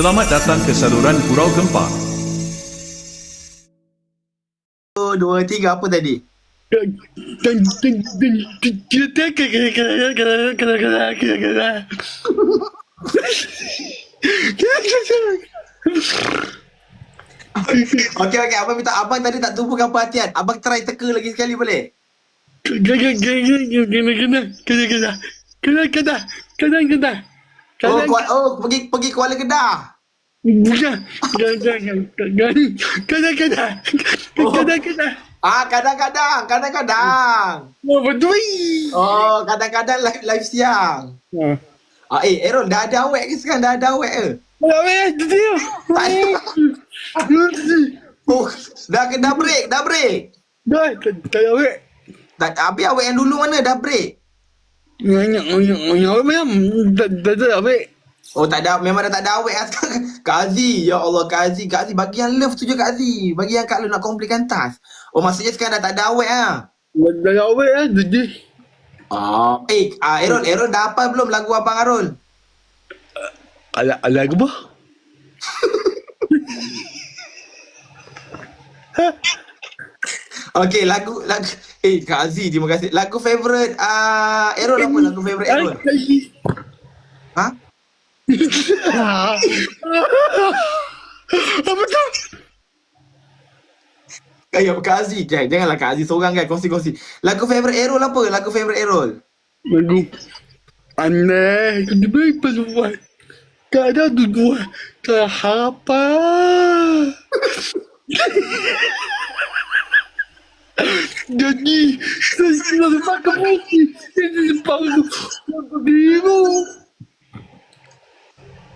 Selamat datang ke saluran Gurau Gempa. Satu, dua, tiga. Apa tadi? Okey, okey. Abang minta abang tadi tak tumpukan perhatian. Abang try teka lagi sekali boleh? Oh, Kuala, oh pergi pergi Kuala Kedah. Ah, kadang-kadang, kadang-kadang. Oh, kadang-kadang live, live siang. Ah, eh, Aaron, dah ada awet ke sekarang? Dah ada awet ke? Tak ada. Oh, dah, dah break, dah break. Tak, habis awet yang dulu mana? Dah break. Oh, tak ada. Memang dah tak ada awet lah sekarang. Kak Aziz. Ya Allah, Kak Aziz. Kak Aziz, bagi yang love tu je Kak Aziz. Bagi yang Kak Lu nak komplainkan tas. Oh, maksudnya sekarang dah tak ada awet lah. Ah, eh, ah, Aaron, Aaron dah hafal belum lagu Abang Arul? Lagu apa? Okey, lagu lagu eh Kak Aziz, terima kasih. Lagu favorite ah uh, Aaron apa lagu favorite Aaron? Ha? Apa tu? Kayak Kak Aziz, jangan, janganlah Kak Aziz seorang kan kongsi-kongsi. Lagu favorite Aaron apa? Lagu favorite Aaron? Lagu Aneh Kedua perempuan Tak ada dua Keharapan Jadi Saya sudah makan putih Ini sepatu Aku bingung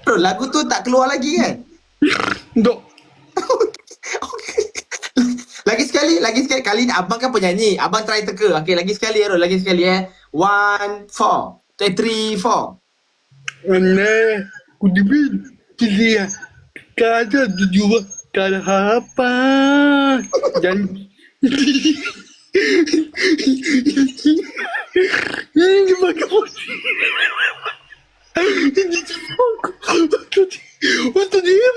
Bro, lagu tu tak keluar lagi kan? Dok lagi sekali, lagi sekali. Kali ni abang kan penyanyi. Abang try teka. Okey, lagi sekali Aaron, lagi sekali eh. One, four. Eh, three, four. Aneh Kedua Tiga Tak ada dua Keharapan Ini pakai putih Ini Untuk Untuk dia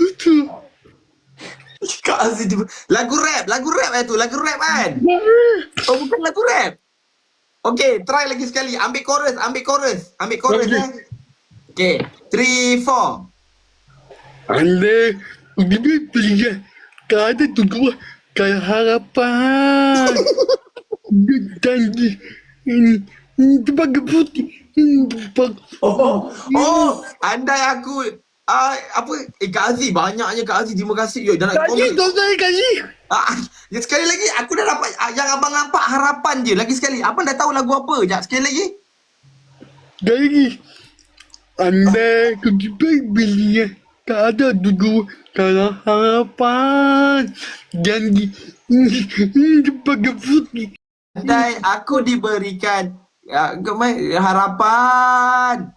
Untuk Kak Aziz dia- Lagu rap, lagu rap eh tu. Lagu rap kan? Oh, bukan lagu rap. Okey, try lagi sekali. Ambil chorus, ambil chorus. Ambil chorus eh. Okey, three, four. Anda Kedua tiga Tak ada dua Keharapan Dan Ini Ini pakai putih. Oh, oh, andai aku ah apa? Eh Kak Aziz banyaknya Kak Aziz. Terima kasih yo dah nak komen. tau saya kasih Ah, ya sekali lagi aku dah dapat ah, yang abang nampak harapan je. Lagi sekali. Abang dah tahu lagu apa? Jap sekali lagi. Lagi. Anda Kedua tiga Tak ada dua Keharapan Dan Ini pakai putih Andai aku diberikan gemai- harapan.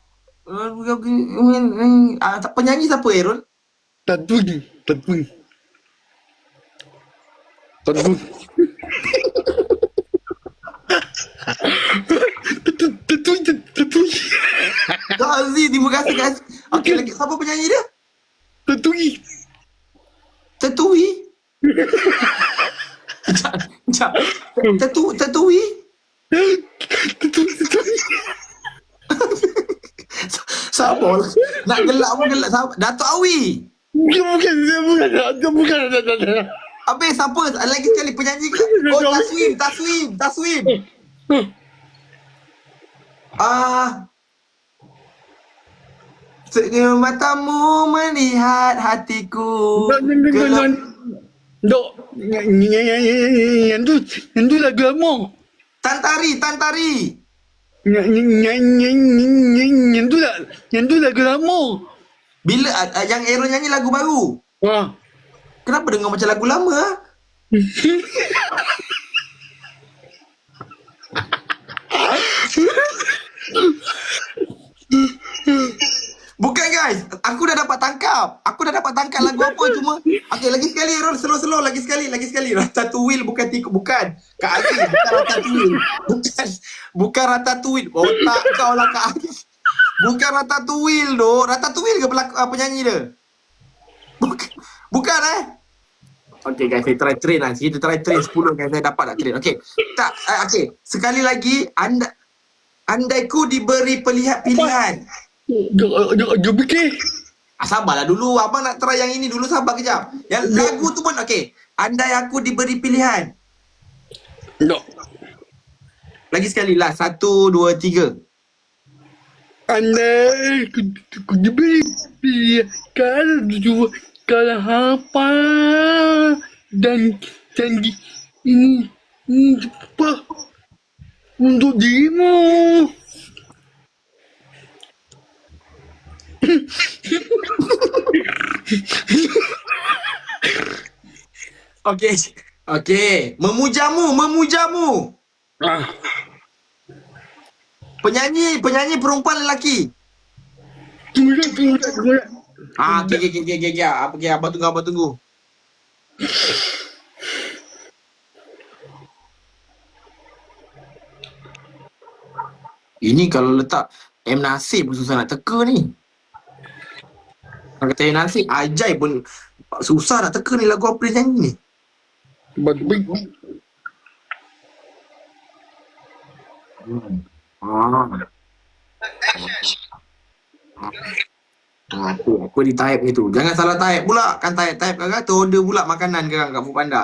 Ah, penyanyi siapa Errol? Tatu ni, tatu ni. Tatu. Tatu, tatu, tatu. Kak Aziz, terima kasih Kak Aziz. Okey, lagi siapa penyanyi dia? Tatu ni. Tetui. Sekejap, sekejap. Tetu, tetui. Tatu, tatu. Sabar. Nak gelak pun gelak. Sabar. Datuk Awi. Bukan, bukan, bukan, bukan, bukan, bukan. Habis siapa? Lagi sekali penyanyi ke? Oh, Taswim, Taswim, Taswim. Ah. Senyum matamu melihat hatiku. Dok, yang tu, yang tu lagu lama. Tantari, tantari. Yang, tu lah, yang tu lagu lama. Bila uh, yang Aaron nyanyi lagu baru? Wah. Kenapa dengar macam lagu lama ah? Bukan guys, aku dah dapat tangkap. Aku dah dapat tangkap lagu apa cuma Okey lagi sekali Aaron slow-slow lagi sekali lagi sekali. Ratatouille bukan tikus bukan. Kak Aziz bukan Ratatouille. Bukan bukan Ratatouille. Otak kau lah Kak Aziz. Bukan Ratatouille tu. Ratatouille ke pelak- uh, penyanyi dia? Bukan, bukan eh? Okay guys, saya try train lah. Kita try train 10 guys. Saya dapat tak train. Okay. Tak, uh, okay. Sekali lagi, anda andaiku diberi pelihat pilihan. Jangan, jangan fikir. Ah, sabarlah dulu. Abang nak try yang ini dulu. Sabar kejap. Yang lagu tu pun okay. Andai aku diberi pilihan. Tak. Lagi sekali lah. Satu, dua, tiga. Andai ku, ku diberi pilihan kalau kalau apa dan di, ini ini untuk dirimu. Okay. Okay. Memujamu, memujamu. Ah, Penyanyi, penyanyi perempuan lelaki. tunggu tunggu tunggu. Ah, okay, okay, okay, okay. Apa okay, abang tunggu, abang tunggu. Ini kalau letak M Nasib pun susah nak teka ni. Kalau kata M Nasib, Ajai pun susah nak teka ni lagu apa dia nyanyi ni. But wait, Ah. Ah, tu aku di type gitu. Jangan salah type pula. Kan type type kan tu order pula makanan kan kat Foodpanda.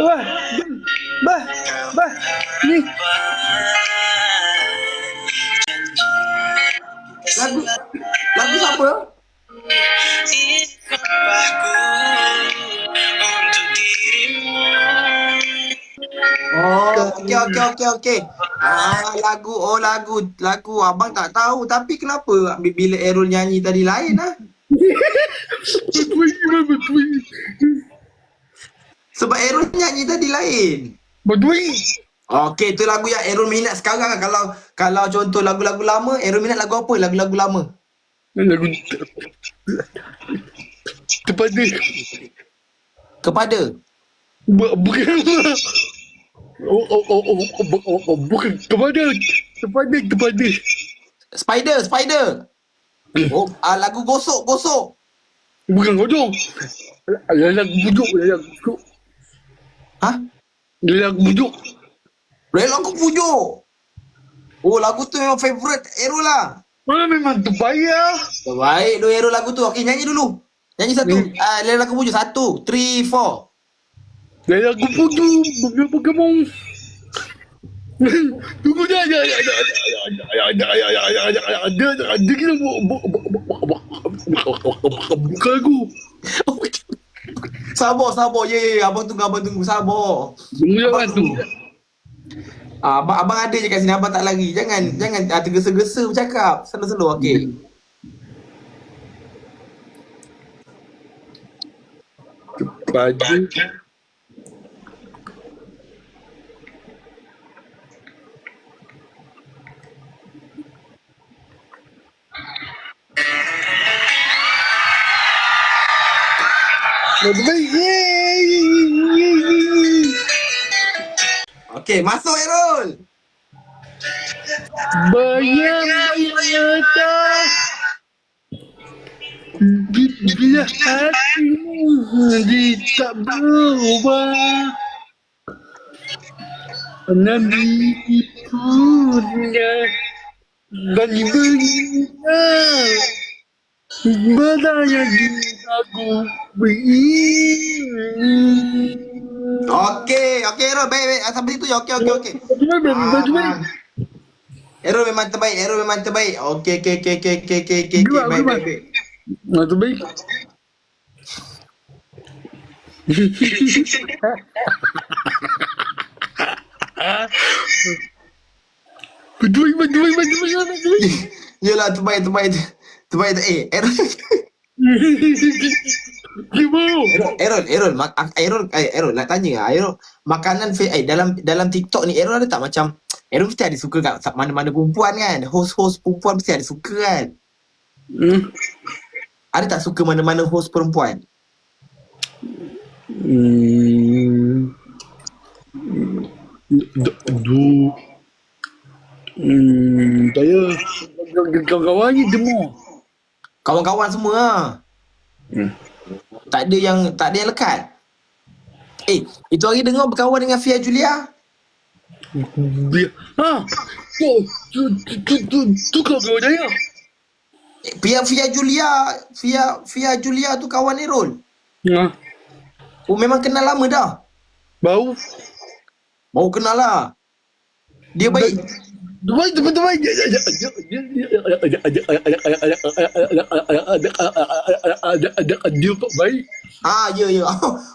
Wah, bah, bah, ni, Lagu lagu siapa? Oh, okey okey okey okey. Ah, lagu oh lagu lagu abang tak tahu tapi kenapa bi- bila Errol nyanyi tadi lain ah? Sebab Errol nyanyi tadi lain. betul. Okey, tu lagu yang Errol minat sekarang kalau kalau contoh lagu-lagu lama, Errol minat lagu apa? Lagu-lagu lama. Lagu Kepada Bu- Bukan Oh, oh, oh, oh, oh, oh, oh, bukan kepada kepada kepada Spider, Spider. Oh, ah, lagu gosok, gosok. bukan kodok lalang buduk lalang buduk Hah? lalang buduk Rel lagu pujuk. Oh, lagu tu memang favourite Errol lah. mana memang terbayar Baik, dua hero lagu tu. Okey, nyanyi dulu. Nyanyi satu. Hmm. Ah, uh, lagu pujuk satu, three, four. lalang buduk bukan Pokemon Tunggu dah, ada, ada, ada, ada, ada, ada, ada, ada, ada, ada, ada, ada, ada, kita bu- bu- bu- bu- bu- bu- buka lagu. Sabar, sabar. Ya, ya, ya. Abang tunggu, abang tunggu. Sabar. Tunggu jangan tunggu. Ah, abang, abang ada je kat sini. Abang tak lari. Jangan, jangan ah, tergesa-gesa bercakap. Slow-slow, okey. Pada Yeay. Okey, masuk Errol. Bayang tak Bila hatimu di tak berubah Nabi punya Dan diberikan Bertanya di aku begini Okey, okey Errol. Baik, baik. Ah, Sampai situ je. Okey, okey, okey. Bagaimana bagaimana Errol memang terbaik. Errol memang terbaik. Okey, okey, okey, okey, okey, okey, okey. Dua, Baik, baik, baik. Nah, tu baik. Betul, betul, betul, betul, betul. Yelah, terbaik, terbaik. Terbaik. Eh, Errol. Errol, Errol, Errol, mak, ah, Errol, eh, Errol nak tanya ah, Errol, makanan eh dalam dalam TikTok ni Errol ada tak macam Errol mesti ada suka kat mana-mana perempuan kan? Host-host perempuan mesti ada suka kan? Hmm. Ada tak suka mana-mana host perempuan? Hmm. Du. Hmm, saya kawan-kawan ni demo. Kawan-kawan semua lah. Hmm. Tak ada yang tak ada yang lekat. Eh, itu hari dengar berkawan dengan Fia Julia. Dia, ha, tu, tu, tu, tu, tu, kau kau saya. Eh, Fia Fia Julia, Fia Fia Julia tu kawan Errol. Ha, Oh memang kenal lama dah. bau. Baru kenal lah. Dia baik. Tuan. Dia kok baik. Ah ya ya.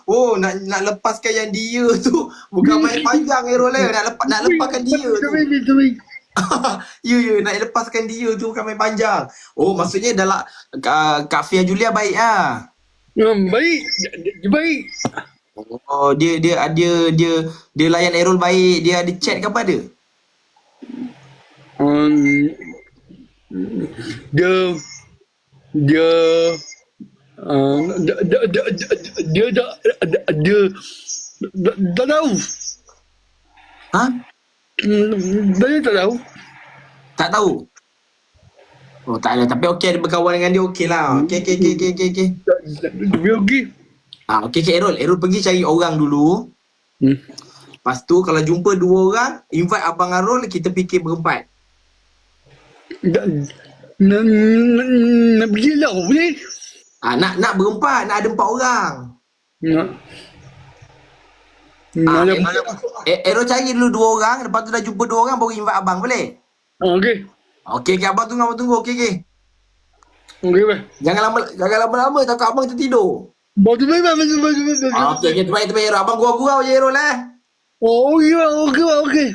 Oh nak nak lepaskan yang dia tu bukan main panjang eh. Nak lepas nak lepaskan dia tu. ya ya nak lepaskan dia tu bukan main panjang. Oh maksudnya dalam Kak, Kak Fia Julia baik ah. Baik. Dia baik. Oh dia dia dia dia dia layan Errol baik. Dia ada chat ke apa ada? Um, dia dia uh, dia dia dia dia dah dia dia dah tahu Ha? Hmm, dia tak tahu Tak tahu. Oh tak ada tapi okey ada berkawan dengan dia okey lah. Okey okey okey okey okey. okey. dia okey Ah okey okey Errol, Errol pergi cari orang dulu. hmm. Lepas tu kalau jumpa dua orang, invite abang Arul kita fikir berempat. Nak nak nak nak pergi lah boleh Ah nak nak berempat, nak ada empat orang. nak Ah, nak eh, Errol cari dulu dua orang, lepas tu dah jumpa dua orang baru invite abang boleh? okey Okey okey abang tunggu abang tunggu. Okey okey. okey bye Jangan lama jangan lama-lama takut abang tertidur. Bye bye bye bye Ah, okey okey terbaik terbaik Errol. Abang gurau-gurau je Errol eh. Oh, okey bye okey bye okey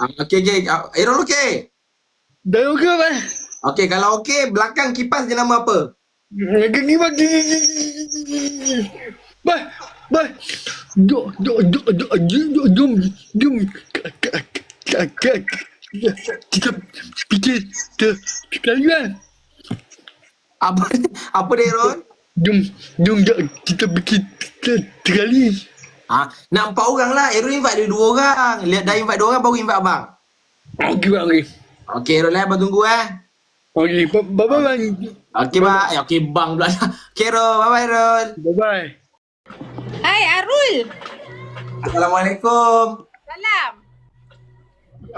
Ah, okey okey. Ah, Errol okey. Dah okey bye Okey kalau okey belakang kipas dia nama apa? Gigi bagi. Bah, bah. Do, do, do, do, do, do, do, kita fikir ter sekalian. Apa apa dia Errol? Jom, jom kita fikir ter sekali. Ah, nak empat orang lah. Errol invite dia dua orang. Lihat dah invite dua orang baru invite abang. Okey, bang. Okey, Okey Errol eh abang tunggu eh. okey. Bye bye bang. Okey bang. Eh, okey bang pula. Okey Errol. Bye bye Errol. Bye bye. Hai Arul. Assalamualaikum. Salam.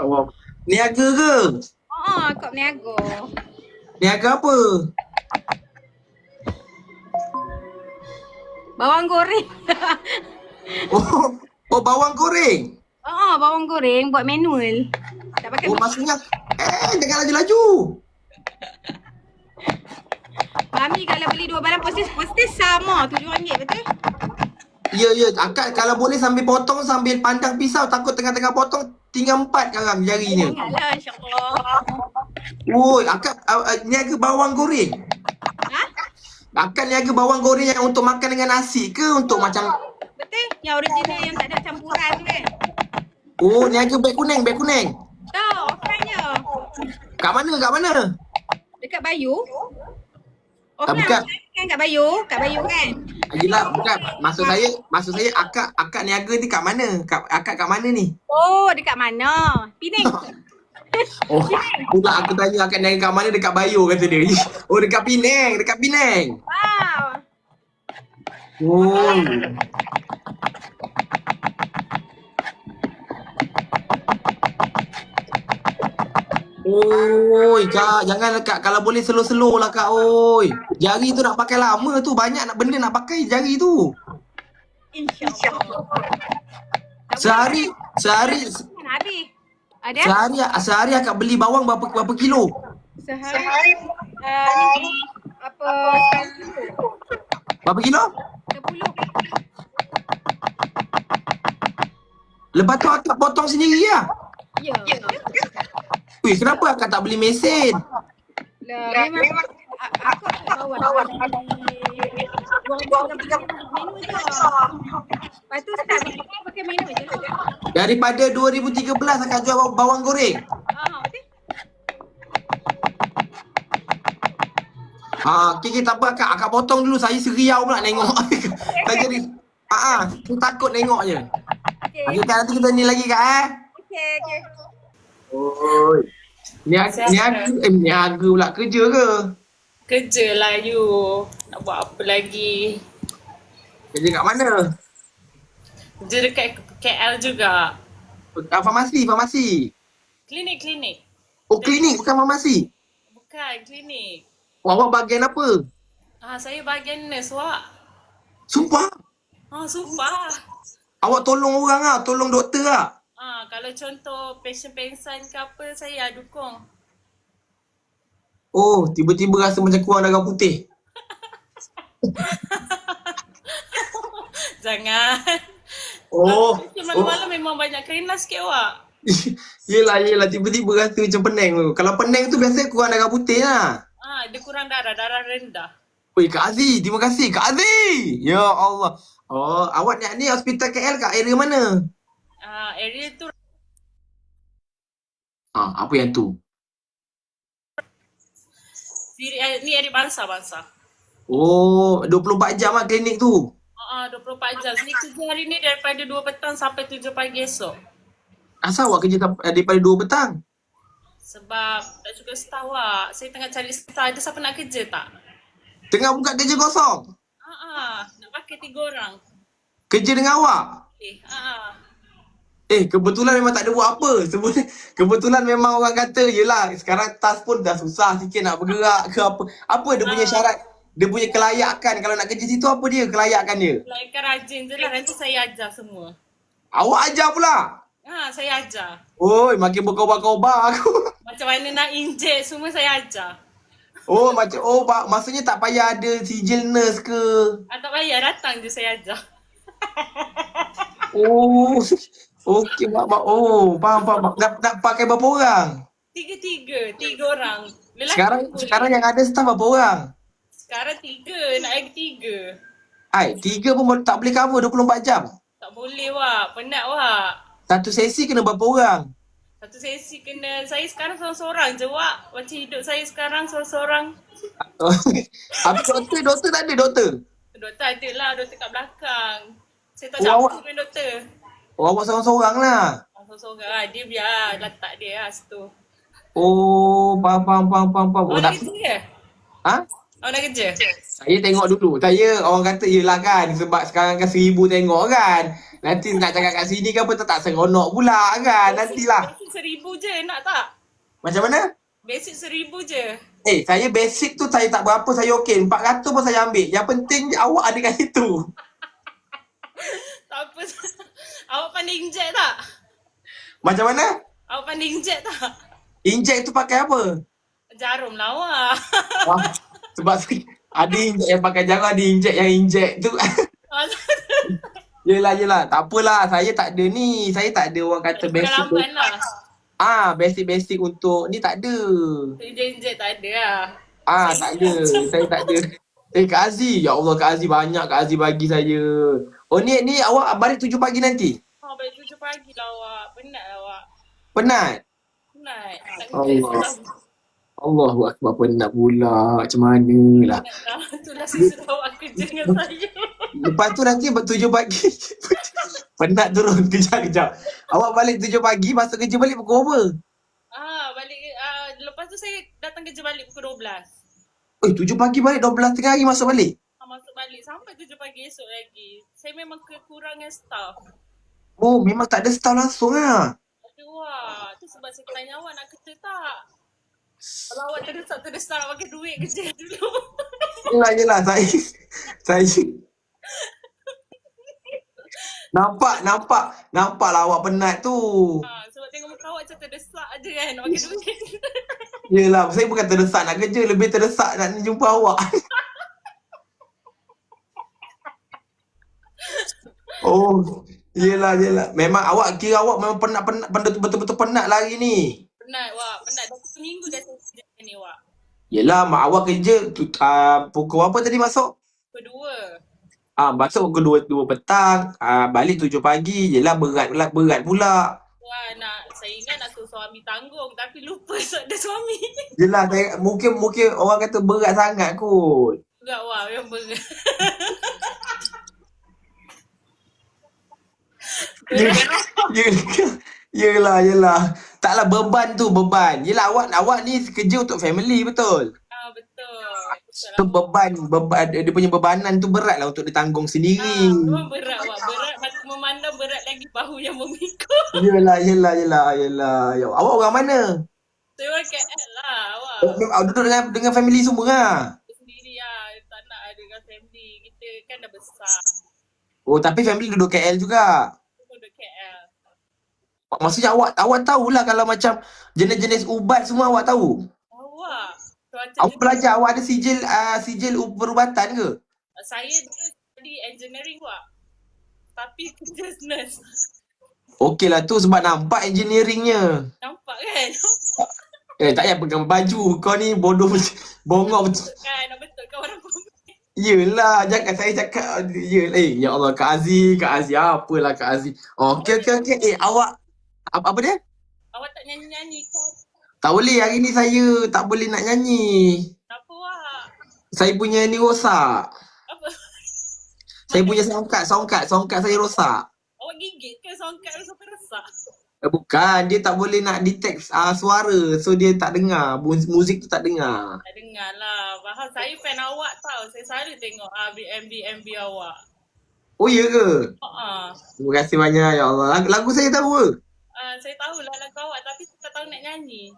Allah. Niaga ke? Oh, kau berniaga. Niaga apa? Bawang goreng. Oh, oh bawang goreng. Oh, bawang goreng buat manual. Tak pakai Oh maksudnya eh jangan laju-laju. Mami kalau beli dua barang postis, postis sama RM7 betul? Ya ya akak kalau boleh sambil potong sambil pandang pisau takut tengah-tengah potong tinggal empat sekarang jarinya. InsyaAllah. Woi akak uh, uh, niaga bawang goreng. Ha? Akak niaga bawang goreng yang untuk makan dengan nasi ke untuk macam Betul? Yang original yang tak ada campuran tu kan? Oh niaga beg kuning beg kuning. Tak, offline-nya. Kat mana kat mana? Dekat Bayu. Ah, Offline bukan. kan kat Bayu? Kat Bayu kan? Yelah bukan maksud saya maksud saya akak akak niaga ni kat mana? Kat akak kat mana ni? Oh, dekat mana? Penang. Oh, pula aku tanya akak niaga kat mana dekat Bayu kata dia. Oh dekat Penang, dekat Penang. Wow. Oh. Oi, kak, jangan kak. Kalau boleh slow-slow lah kak, oi. Jari tu nak pakai lama tu. Banyak nak benda nak pakai jari tu. InsyaAllah. Sehari, sehari, habis? Ada? sehari, sehari akak beli bawang berapa berapa kilo? Sehari. Uh, ni, apa? Berapa kilo? 10. Lepas tu akak potong sendiri lah. Ya. Weh, kenapa akak tak beli mesin? Lah, memang aku tak bawa buang-buang menu je. Lepas tu start pakai menu je. Daripada 2013 akak jual baw- bawang goreng. Ah, betul? Ha, okay, okay, tak apa akak. Akak potong dulu. Saya seriau pula tengok. saya jadi Ah, ah, tu takut tengok je. Okay. Okay, nanti kita ni lagi kak eh. Okay, okay. Oi. Niaga, niaga, eh, niaga pula kerja ke? Kerja lah you. Nak buat apa lagi? Kerja kat mana? Kerja dekat KL juga. Ah, farmasi, farmasi. Klinik-klinik. Oh, klinik bukan farmasi. Bukan klinik. Oh, awak bahagian apa? Ah, saya bahagian nurse wak. Sumpah. Ah, sumpah. Awak tolong orang ah, tolong doktor ah. Ah, kalau contoh patient pengsan ke apa, saya dukung. Oh, tiba-tiba rasa macam kurang darah putih. Jangan. Oh. Malam-malam memang banyak keringat sikit wak. yelah, yelah. Tiba-tiba rasa macam pening tu. Kalau pening tu biasanya kurang darah putih lah. Ah, dia kurang darah, darah rendah. Oi, Kak Aziz. Terima kasih. Kak Aziz. Ya Allah. Oh, awak ni, ni hospital KL kat area mana? Ah, area tu Ah, apa yang tu? diri, eh, ni area bangsa-bangsa. Oh, 24 jam lah klinik tu. Ah, ah, 24 jam. Saya kerja hari ni daripada 2 petang sampai 7 pagi esok. Asal awak kerja tam- daripada 2 petang? Sebab tak cukup staff wak. Saya tengah cari staff. Ada siapa nak kerja tak? Tengah buka kerja kosong. Ah, ah, nak pakai tiga orang. Kerja dengan awak. Eh, ah, ah. Eh, kebetulan memang tak ada buat apa. Sebenarnya, kebetulan memang orang kata, yelah, sekarang tas pun dah susah sikit nak bergerak ke apa. Apa dia punya syarat? Dia punya kelayakan. Kalau nak kerja situ, apa dia kelayakan dia? Lainkan rajin je lah. Nanti saya ajar semua. Awak ajar pula. Ha, saya ajar. Oi, makin berkobar-kobar aku. Macam mana nak injek semua saya ajar. Oh, macam, oh, mak- maksudnya tak payah ada sijil nurse ke? Ah, tak payah datang je saya ajar. Oh, okey, mak, mak. Oh, faham, faham. Nak, nak pakai berapa orang? Tiga-tiga. Tiga orang. Lelaki Sekarang, boleh. sekarang yang ada staff berapa orang? Sekarang tiga. Nak lagi tiga. Ai, tiga pun tak boleh cover 24 jam. Tak boleh wak. Penat wak. Satu sesi kena berapa orang? Satu sesi kena. Saya sekarang seorang-seorang je wak. Macam hidup saya sekarang seorang-seorang. Habis doktor, doktor tak ada doktor? Doktor ada lah. Doktor kat belakang. Saya tak Oh, awak- dengan doktor. Oh, awak seorang-seorang lah. Ah, Seorang-seorang lah. Dia biar letak dia lah situ. Oh, faham, faham, faham, faham, faham. Oh, Awak nak, nak kerja ke? ha? Awak nak kerja? Saya tengok dulu. Saya orang kata yelah kan sebab sekarang kan seribu tengok kan. Nanti nak cakap kat sini kan apa tak, seronok pula kan. Nantilah. Basic seribu je nak tak? Macam mana? Basic seribu je. Eh, saya basic tu saya tak berapa, saya okey. 400 pun saya ambil. Yang penting awak ada kat situ. Tak apa. Awak pandai injek tak? Macam mana? Awak pandai injek tak? Inject tu pakai apa? Jarum lah awak. Wah, sebab ada inject yang pakai jarum, ada inject yang inject tu. yelah, yelah. Tak apalah. Saya tak ada ni. Saya tak ada orang kata basic. Pengalaman lah. Ah, basic-basic untuk ni tak ada. Injek-injek tak ada lah. Ah, tak ada. Saya tak ada. Eh, Kak Aziz. Ya Allah, Kak Aziz banyak Kak Aziz bagi saya. Oh, ni ni awak balik tujuh pagi nanti? Pagi lah awak. Penat lah awak. Penat? Penat. Allah. Allahu Akbar penat pula. Macam mana lah. Lah. Itulah saya suruh awak kerja dengan saya. Lepas tu nanti tujuh pagi. penat turun kejap-kejap. Awak balik tujuh pagi, masuk kerja balik pukul berapa? Ah, balik. Ah, lepas tu saya datang kerja balik pukul 12. Eh, tujuh pagi balik, 12 tengah hari masuk balik. Ah, masuk balik sampai tujuh pagi esok lagi. Saya memang kekurangan staff. Oh, memang tak ada staff langsung lah. Aduh wah, tu sebab saya tanya awak nak kerja tak? Kalau awak terdesak-terdesak nak pakai duit kerja dulu. Yelah, yelah. Saya, saya. Nampak, nampak. Nampak lah awak penat tu. ha, sebab tengok muka awak macam terdesak je kan nak pakai duit. Yelah, saya bukan terdesak nak kerja. Lebih terdesak nak jumpa awak. oh, yelah, yelah. Memang awak kira awak memang penat-penat, penat, betul-betul penat lah hari ni. penat wah, penat. Dah satu minggu dah saya kerja ni wah. Yelah, mak awak kerja tu, uh, pukul apa tadi masuk? Kedua. Ah, masuk pukul dua, dua petang, ah, balik tujuh pagi. Yelah, berat pula, berat pula. Wah, nak saya ingat nak suruh suami tanggung tapi lupa ada suami. Yelah, saya, mungkin mungkin orang kata berat sangat kot. Enggak wah, memang berat. Yelah, yelah. Taklah beban tu, beban. Yelah, awak awak ni kerja untuk family, betul? Ah betul. Tu beban, beban dia punya bebanan tu berat lah untuk ditanggung Ah, sendiri. memang berat awak. Berat mata memandang berat lagi bahu yang memikul. Yelah, yelah, yelah, yelah. Ya, awak orang mana? Saya orang KL lah awak. Oh, awak duduk dengan dengan family semua lah. Sendiri lah. Tak nak ada dengan family. Kita kan dah besar. Oh, tapi family duduk KL juga. Maksudnya awak awak tahulah kalau macam jenis-jenis ubat semua awak tahu. Awak. Cuaca Awak belajar awak ada sijil uh, sijil perubatan ke? Saya dulu study engineering wak. Tapi kerja nurse. Okey lah tu sebab nampak engineeringnya. Nampak kan? Eh tak payah pegang baju. Kau ni bodoh bongok betul. Kan? Betul kan orang perempuan? Yelah, jangan saya cakap. Ya, eh, ya Allah, Kak Aziz, Kak Aziz, apalah Kak Aziz. Okey, okey, okey. Eh, awak, apa, apa dia? Awak tak nyanyi-nyanyi kau. Tak boleh, hari ni saya tak boleh nak nyanyi. Kenapa wak? Saya punya ni rosak. Apa? Saya punya songkat, songkat, songkat saya rosak. Awak gigit ke songkat sampai resak? Eh, bukan, dia tak boleh nak detect uh, suara. So, dia tak dengar. Mu- Muzik tu tak dengar. Tak dengar lah. Bahal saya fan awak tau. Saya selalu tengok ah, MV-MV awak. Oh, ya ke? Uh-uh. Terima kasih banyak, ya Allah. Lagu, lagu saya tahu ke? Saya tahulah lagu awak tapi saya tak tahu nak nyanyi.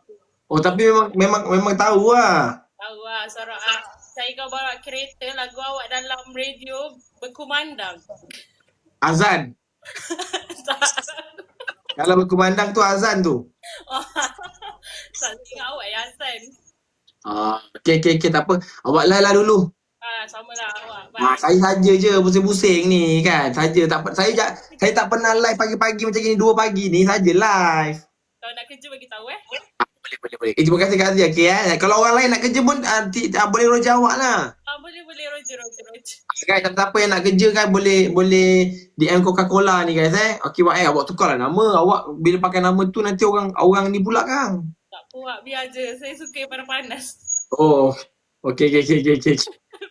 Oh, tapi memang memang memang tahu lah. Tahu lah suara ah. Saya kau bawa kereta lagu awak dalam radio berkumandang. Azan. Kalau berkumandang tu azan tu. tak ingat awak Yasan. Ah, okey okey okey tak apa. Awak lah dulu. Ah, sama lah awak. Ah, saya saja je pusing-pusing ni kan. Saja tak saya ja- saya tak pernah live pagi-pagi macam ni dua pagi ni saja live. Kalau nak kerja bagi tahu eh. Boleh boleh boleh. Eh, terima kasih Kak Azia okey eh. Kalau orang lain nak kerja pun ah, ti- ah, boleh roja awak lah. Ah, boleh boleh Roger Roger Roger. Guys, siapa yang nak kerja kan boleh boleh DM Coca-Cola ni guys eh. Okey awak eh awak tukarlah nama. Awak bila pakai nama tu nanti orang orang ni pula kan. Tak puak biar je. Saya suka yang panas-panas. Oh. Okey okey okey okey okey.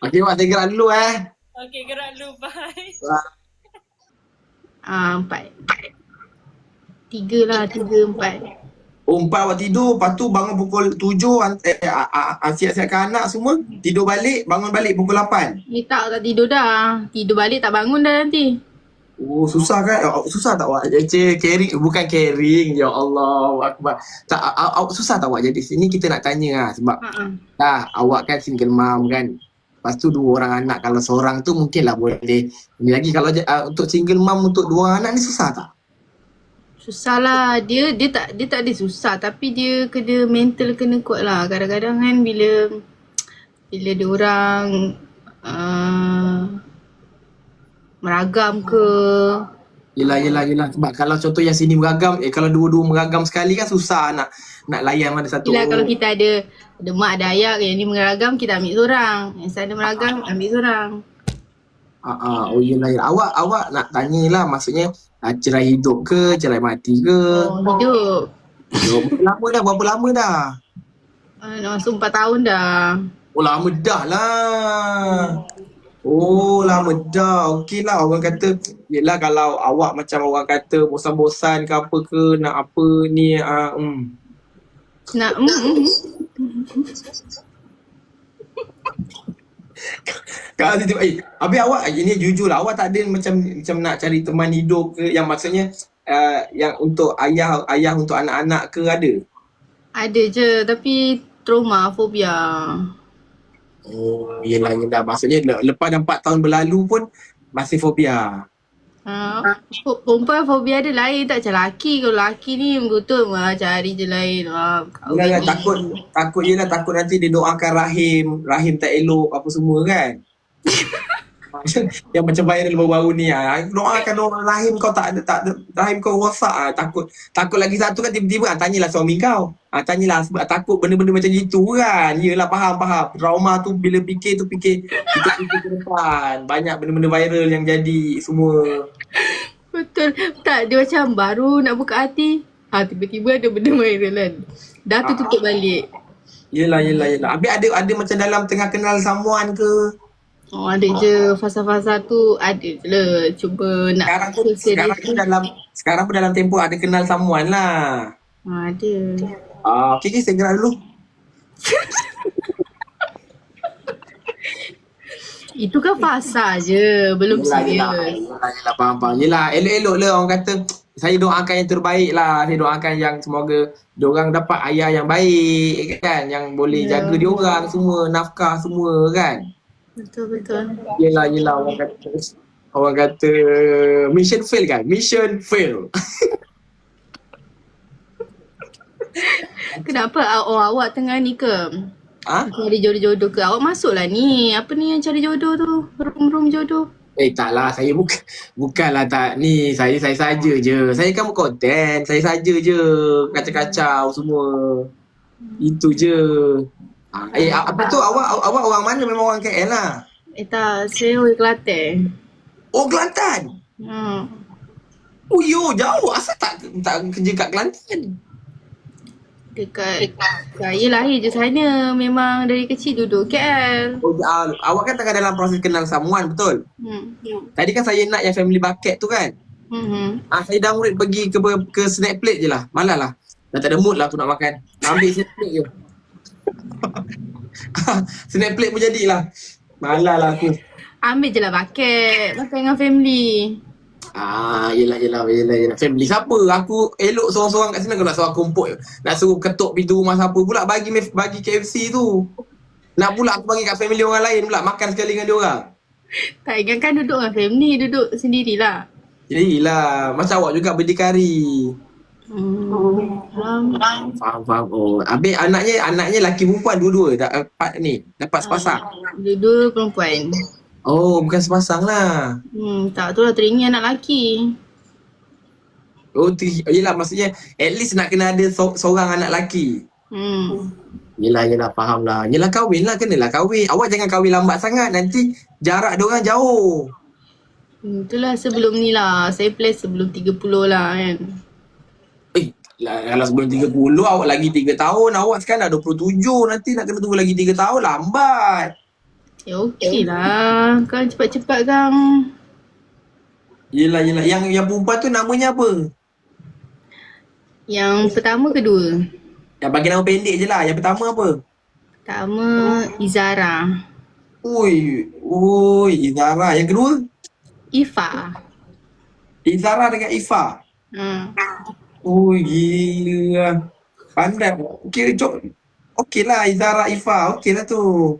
Okey awak saya gerak dulu eh. Okay, gerak dulu. Bye. Ah, empat. Tiga lah, tiga, empat. Oh, empat awak tidur, lepas tu bangun pukul tujuh, eh, siap-siapkan anak semua, tidur balik, bangun balik pukul lapan. Ni tak, tak tidur dah. Tidur balik tak bangun dah nanti. Oh, susah kan? Oh, susah tak awak? Cik, caring, bukan caring, ya Allah, akbar. Tak, a- a- susah tak awak jadi sini kita nak tanya lah sebab Ha ah. dah awak kan single mom kan. Lepas tu dua orang anak, kalau seorang tu mungkin lah boleh. Ini lagi kalau uh, untuk single mom untuk dua anak ni susah tak? Susah lah. Dia dia tak dia tak ada susah tapi dia kena mental kena kuat lah. Kadang-kadang kan bila bila dia orang uh, meragam ke Yelah, yelah, yelah. Sebab kalau contoh yang sini beragam, eh kalau dua-dua meragam sekali kan susah nak nak layan mana satu. Yelah kalau kita ada ada mak ada ayah yang ni meragam kita ambil seorang. Yang sana meragam ambil seorang. Ah, ah, oh yelah, yelah. Awak awak nak tanyalah maksudnya ah, cerai hidup ke, cerai mati ke? Oh, hidup. Berapa lama dah? Berapa lama dah? Uh, nak masuk 4 tahun dah. Oh lama dah lah. Oh lama dah. Okey lah orang kata Yelah kalau awak macam orang kata bosan-bosan ke apa ke nak apa ni ah, hmm. Nak mm, mm. Kalau tiba eh habis awak ini jujur lah awak tak ada macam macam nak cari teman hidup ke yang maksudnya uh, yang untuk ayah ayah untuk anak-anak ke ada? Ada je tapi trauma, fobia. Oh, yelah, yelah. Maksudnya le- lepas dah 4 tahun berlalu pun masih fobia. Ha, fo- perempuan fobia dia lain tak macam lelaki. Kalau lelaki ni betul mah cari je lain. Ha, yelah, takut, takut je lah, takut nanti dia doakan rahim, rahim tak elok apa semua kan. yang macam viral baru-baru ni ah. Doakan orang rahim kau tak ada tak ada rahim kau rosak ah. Takut takut lagi satu kan tiba-tiba ah, tanyalah suami kau. Ah tanyalah sebab takut benda-benda macam itu kan. Yelah faham faham. Trauma tu bila fikir tu fikir kita fikir ke depan. Banyak benda-benda viral yang jadi semua. Betul. Tak, dia macam baru nak buka hati. Ha, tiba-tiba ada benda viral kan. Dah tu tutup balik. Yelah yelah yelah. Habis ada ada macam dalam tengah kenal someone ke? Oh ada je fasa-fasa tu ada je lah. Cuba nak Sekarang pun, sekarang pun dalam, sekarang pun dalam tempoh ada kenal someone lah. Ha, ada. Ah, okay, okay, saya gerak dulu. Itu kan fasa je. Belum Yelah, yelah, serius. yelah, yelah, faham, faham. Yelah, elok-elok lah orang kata, saya doakan yang terbaik lah. Saya doakan yang semoga diorang dapat ayah yang baik kan. Yang boleh Ya. jaga diorang semua, nafkah semua kan. Betul betul. Yelah, yelah orang kata, orang kata mission fail kan? Mission fail. Kenapa oh, awak tengah ni ke? ha? Cari jodoh-jodoh ke? Awak masuklah ni. Apa ni yang cari jodoh tu? Room-room jodoh. Eh taklah, saya bukan bukanlah tak ni, saya saya saja je. Saya kan konten, saya saja je kacau-kacau semua. Itu je. Ah, Eh apa tu awak awak orang mana memang orang KL lah. Eh tak, saya orang Kelantan. Oh Kelantan. Hmm. Oh yo jauh asal tak tak kerja kat Kelantan. Dekat saya lahir je sana. Memang dari kecil duduk KL. Oh, uh, awak kan tengah dalam proses kenal someone betul. Hmm. Tadi kan saya nak yang family bucket tu kan. Hmm. Ah saya download pergi ke ke snack plate je lah. Malas lah. Dah tak ada mood lah aku nak makan. Ambil snack plate je. snack plate pun jadilah. Malas lah aku. Ambil je lah bucket. Makan dengan family. Ah, yelah, yelah, yelah, yelah. Family siapa? Aku elok seorang-seorang kat sini aku nak suruh aku empuk. Nak suruh ketuk pintu rumah siapa pula bagi bagi KFC tu. Nak pula aku bagi kat family orang lain pula makan sekali dengan dia orang. Tak ingat kan duduk dengan family. Duduk sendirilah. Jadi lah, macam awak juga berdikari. Hmm. Faham. Faham, faham. Oh, habis anaknya anaknya laki perempuan dua-dua tak dapat ni, dapat sepasang. Dua-dua perempuan. Oh, bukan sepasang lah. Hmm, tak tu lah teringin anak lelaki. Oh, oh, yelah maksudnya at least nak kena ada so- seorang anak lelaki. Hmm. Yelah, yelah, faham lah. Yelah kahwin lah, kenalah kahwin. Awak jangan kahwin lambat sangat, nanti jarak dia orang jauh. Hmm, Itulah sebelum ni lah. Saya plan sebelum 30 lah kan. Lah, kalau sebelum 30, awak lagi 3 tahun. Awak sekarang dah 27, nanti nak kena tunggu lagi 3 tahun, lambat. Ya okey lah. Kan cepat-cepat kan. Yelah, yelah. Yang yang perempuan tu namanya apa? Yang pertama kedua. Yang bagi nama pendek je lah. Yang pertama apa? Pertama Izara. Ui, ui, Izara. Yang kedua? Ifa. Izara dengan Ifa. Hmm. Ui, gila. Pandai. Okey, jom. Okey lah Izara Ifa. Okey lah tu.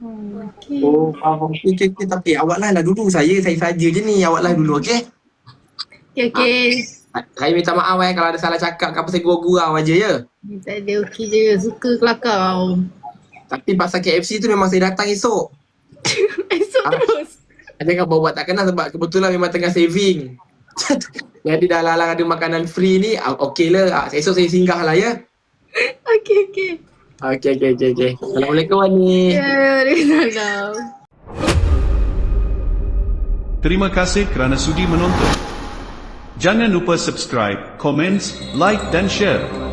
Hmm, okay. Oh, faham. Okey, okey, okey. Tapi awak lah lah dulu. Saya, saya saja je ni. Awak lah dulu, okey? Okay, okay. Saya minta maaf eh kalau ada salah cakap ke apa saya gurau-gurau aja ya. Tak ada okey je. Suka kelakar. Tapi pasal KFC tu memang saya datang esok. Esok Ah. terus. Ada kan bawa tak kenal sebab kebetulan memang tengah saving. Jadi dah lalang ada makanan free ni, ah, okey lah. Ah, Esok saya singgah lah ya. Okay, okay. Okey, okey, okey. okey. Assalamualaikum Wani. Ya, yeah, Terima kasih kerana sudi menonton. Jangan lupa subscribe, komen, like dan share.